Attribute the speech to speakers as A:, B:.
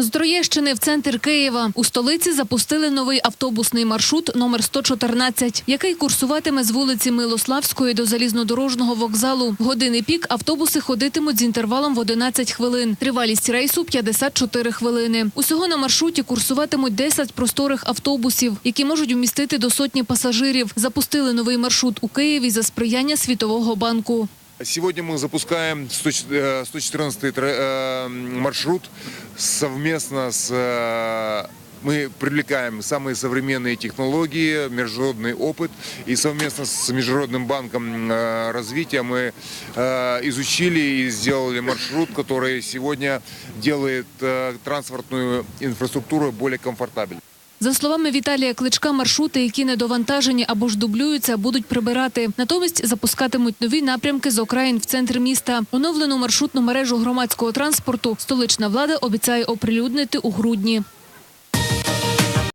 A: З Троєщини в центр Києва у столиці запустили новий автобусний маршрут номер 114, який курсуватиме з вулиці Милославської до залізнодорожного вокзалу. Години пік автобуси ходитимуть з інтервалом в 11 хвилин. Тривалість рейсу 54 хвилини. Усього на маршруті курсуватимуть 10 просторих автобусів, які можуть вмістити до сотні пасажирів. Запустили новий маршрут у Києві за сприяння Світового банку.
B: Сегодня мы запускаем 100 э, 114 тра- э, маршрут совместно с... э, Мы привлекаем самые современные технологии, международный опыт. И совместно с Международным банком э, развития мы э, изучили и сделали маршрут, который сегодня делает э, транспортную инфраструктуру более комфортабельной.
A: За словами Віталія Кличка, маршрути, які недовантажені або ж дублюються, будуть прибирати. Натомість запускатимуть нові напрямки з окраїн в центр міста. Оновлену маршрутну мережу громадського транспорту столична влада обіцяє оприлюднити у грудні.